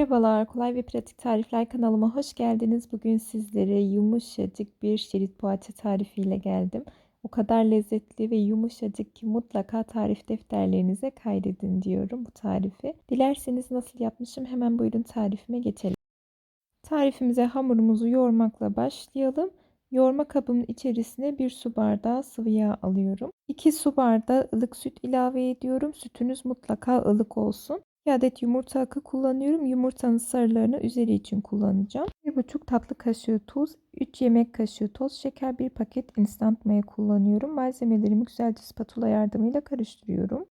Merhabalar, Kolay ve Pratik Tarifler kanalıma hoş geldiniz. Bugün sizlere yumuşacık bir şerit poğaça tarifiyle geldim. O kadar lezzetli ve yumuşacık ki mutlaka tarif defterlerinize kaydedin diyorum bu tarifi. Dilerseniz nasıl yapmışım hemen buyurun tarifime geçelim. Tarifimize hamurumuzu yoğurmakla başlayalım. Yoğurma kabımın içerisine 1 su bardağı sıvı yağ alıyorum. 2 su bardağı ılık süt ilave ediyorum. Sütünüz mutlaka ılık olsun. 2 adet yumurta akı kullanıyorum. Yumurtanın sarılarını üzeri için kullanacağım. 1,5 tatlı kaşığı tuz, 3 yemek kaşığı toz şeker, 1 paket instant maya kullanıyorum. Malzemelerimi güzelce spatula yardımıyla karıştırıyorum.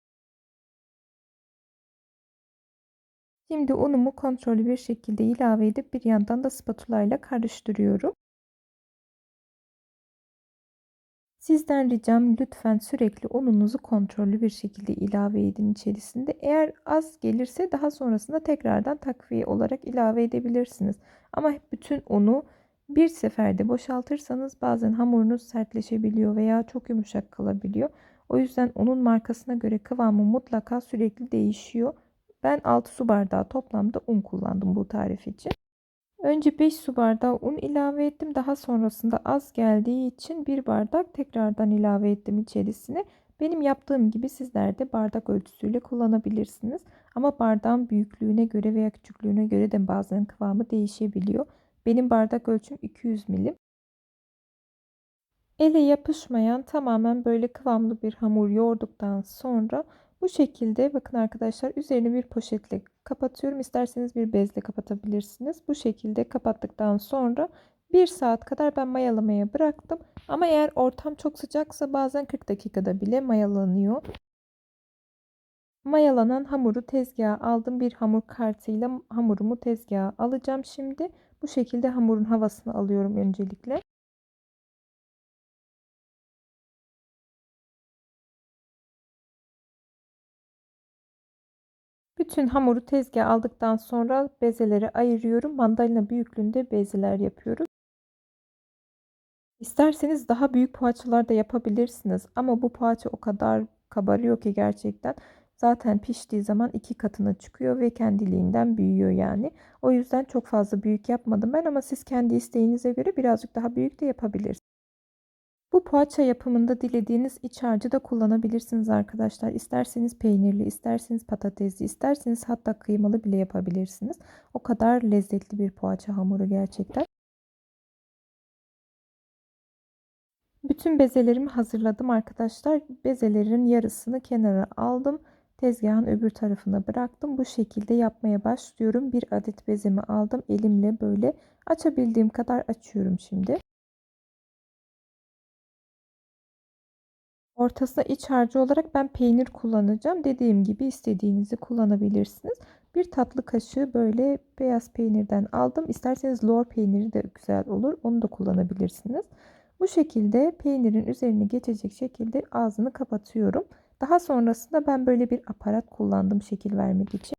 Şimdi unumu kontrollü bir şekilde ilave edip bir yandan da spatula ile karıştırıyorum. Sizden ricam lütfen sürekli ununuzu kontrollü bir şekilde ilave edin içerisinde. Eğer az gelirse daha sonrasında tekrardan takviye olarak ilave edebilirsiniz. Ama bütün unu bir seferde boşaltırsanız bazen hamurunuz sertleşebiliyor veya çok yumuşak kalabiliyor. O yüzden unun markasına göre kıvamı mutlaka sürekli değişiyor. Ben 6 su bardağı toplamda un kullandım bu tarif için. Önce 5 su bardağı un ilave ettim. Daha sonrasında az geldiği için 1 bardak tekrardan ilave ettim içerisine. Benim yaptığım gibi sizler de bardak ölçüsüyle kullanabilirsiniz. Ama bardağın büyüklüğüne göre veya küçüklüğüne göre de bazen kıvamı değişebiliyor. Benim bardak ölçüm 200 milim. Ele yapışmayan tamamen böyle kıvamlı bir hamur yoğurduktan sonra bu şekilde bakın arkadaşlar üzerini bir poşetle kapatıyorum. İsterseniz bir bezle kapatabilirsiniz. Bu şekilde kapattıktan sonra 1 saat kadar ben mayalamaya bıraktım. Ama eğer ortam çok sıcaksa bazen 40 dakikada bile mayalanıyor. Mayalanan hamuru tezgaha aldım. Bir hamur kartıyla hamurumu tezgaha alacağım şimdi. Bu şekilde hamurun havasını alıyorum öncelikle. Bütün hamuru tezgaha aldıktan sonra bezeleri ayırıyorum. Mandalina büyüklüğünde bezeler yapıyoruz. İsterseniz daha büyük poğaçalar da yapabilirsiniz. Ama bu poğaça o kadar kabarıyor ki gerçekten. Zaten piştiği zaman iki katına çıkıyor ve kendiliğinden büyüyor yani. O yüzden çok fazla büyük yapmadım ben ama siz kendi isteğinize göre birazcık daha büyük de yapabilirsiniz. Bu poğaça yapımında dilediğiniz iç harcı da kullanabilirsiniz arkadaşlar. İsterseniz peynirli, isterseniz patatesli, isterseniz hatta kıymalı bile yapabilirsiniz. O kadar lezzetli bir poğaça hamuru gerçekten. Bütün bezelerimi hazırladım arkadaşlar. Bezelerin yarısını kenara aldım. Tezgahın öbür tarafına bıraktım. Bu şekilde yapmaya başlıyorum. Bir adet bezemi aldım. Elimle böyle açabildiğim kadar açıyorum şimdi. Ortasına iç harcı olarak ben peynir kullanacağım. Dediğim gibi istediğinizi kullanabilirsiniz. Bir tatlı kaşığı böyle beyaz peynirden aldım. İsterseniz lor peyniri de güzel olur. Onu da kullanabilirsiniz. Bu şekilde peynirin üzerine geçecek şekilde ağzını kapatıyorum. Daha sonrasında ben böyle bir aparat kullandım şekil vermek için.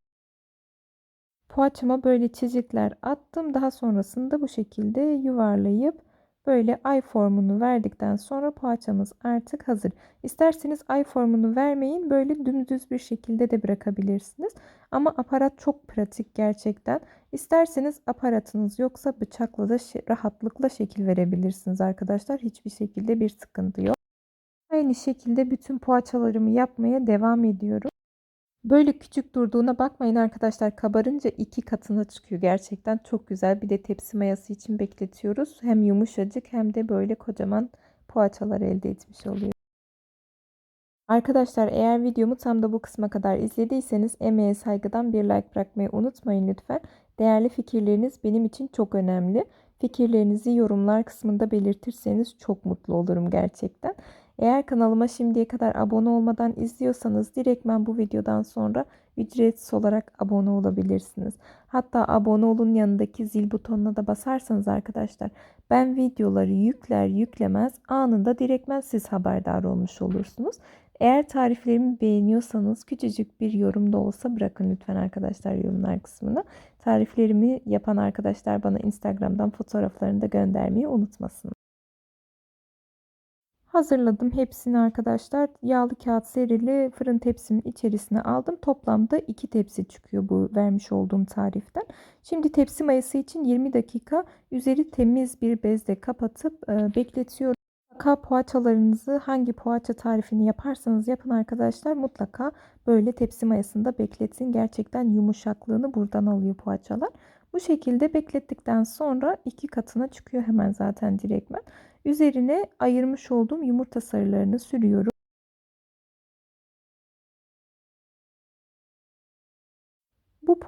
Poğaçama böyle çizikler attım. Daha sonrasında bu şekilde yuvarlayıp Böyle ay formunu verdikten sonra poğaçamız artık hazır. İsterseniz ay formunu vermeyin. Böyle dümdüz bir şekilde de bırakabilirsiniz. Ama aparat çok pratik gerçekten. İsterseniz aparatınız yoksa bıçakla da rahatlıkla şekil verebilirsiniz arkadaşlar. Hiçbir şekilde bir sıkıntı yok. Aynı şekilde bütün poğaçalarımı yapmaya devam ediyorum. Böyle küçük durduğuna bakmayın arkadaşlar. Kabarınca iki katına çıkıyor. Gerçekten çok güzel. Bir de tepsi mayası için bekletiyoruz. Hem yumuşacık hem de böyle kocaman poğaçalar elde etmiş oluyor. Arkadaşlar eğer videomu tam da bu kısma kadar izlediyseniz emeğe saygıdan bir like bırakmayı unutmayın lütfen. Değerli fikirleriniz benim için çok önemli. Fikirlerinizi yorumlar kısmında belirtirseniz çok mutlu olurum gerçekten. Eğer kanalıma şimdiye kadar abone olmadan izliyorsanız direktmen bu videodan sonra ücretsiz olarak abone olabilirsiniz. Hatta abone olun yanındaki zil butonuna da basarsanız arkadaşlar ben videoları yükler yüklemez anında direktmen siz haberdar olmuş olursunuz. Eğer tariflerimi beğeniyorsanız küçücük bir yorum da olsa bırakın lütfen arkadaşlar yorumlar kısmına. Tariflerimi yapan arkadaşlar bana Instagram'dan fotoğraflarını da göndermeyi unutmasın. Hazırladım hepsini arkadaşlar. Yağlı kağıt serili fırın tepsimin içerisine aldım. Toplamda 2 tepsi çıkıyor bu vermiş olduğum tariften. Şimdi tepsi mayası için 20 dakika üzeri temiz bir bezle kapatıp e, bekletiyorum. Mutlaka poğaçalarınızı hangi poğaça tarifini yaparsanız yapın arkadaşlar mutlaka böyle tepsi mayasında bekletin. Gerçekten yumuşaklığını buradan alıyor poğaçalar. Bu şekilde beklettikten sonra iki katına çıkıyor hemen zaten direktmen. Üzerine ayırmış olduğum yumurta sarılarını sürüyorum.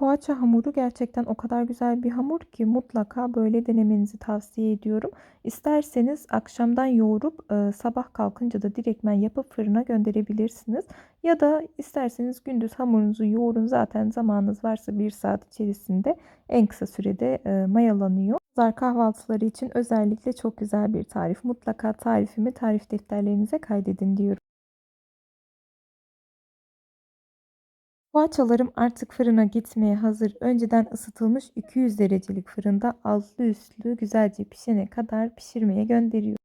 Poğaça hamuru gerçekten o kadar güzel bir hamur ki mutlaka böyle denemenizi tavsiye ediyorum. İsterseniz akşamdan yoğurup e, sabah kalkınca da direktmen yapıp fırına gönderebilirsiniz. Ya da isterseniz gündüz hamurunuzu yoğurun zaten zamanınız varsa bir saat içerisinde en kısa sürede e, mayalanıyor. Pazar kahvaltıları için özellikle çok güzel bir tarif. Mutlaka tarifimi tarif defterlerinize kaydedin diyorum. Poğaçalarım artık fırına gitmeye hazır. Önceden ısıtılmış 200 derecelik fırında altlı üstlü güzelce pişene kadar pişirmeye gönderiyorum.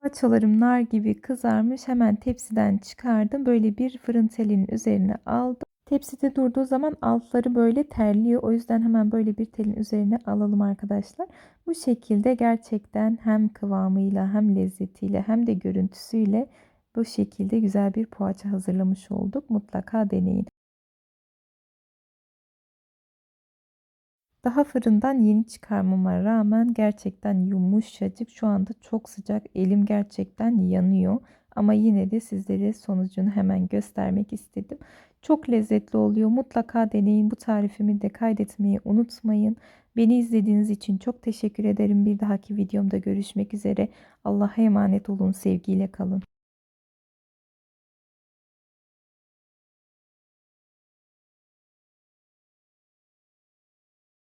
Poğaçalarım nar gibi kızarmış. Hemen tepsiden çıkardım. Böyle bir fırın telinin üzerine aldım. Tepside durduğu zaman altları böyle terliyor. O yüzden hemen böyle bir telin üzerine alalım arkadaşlar. Bu şekilde gerçekten hem kıvamıyla hem lezzetiyle hem de görüntüsüyle bu şekilde güzel bir poğaça hazırlamış olduk. Mutlaka deneyin. Daha fırından yeni çıkarmama rağmen gerçekten yumuşacık. Şu anda çok sıcak. Elim gerçekten yanıyor. Ama yine de sizlere sonucunu hemen göstermek istedim. Çok lezzetli oluyor. Mutlaka deneyin. Bu tarifimi de kaydetmeyi unutmayın. Beni izlediğiniz için çok teşekkür ederim. Bir dahaki videomda görüşmek üzere. Allah'a emanet olun. Sevgiyle kalın.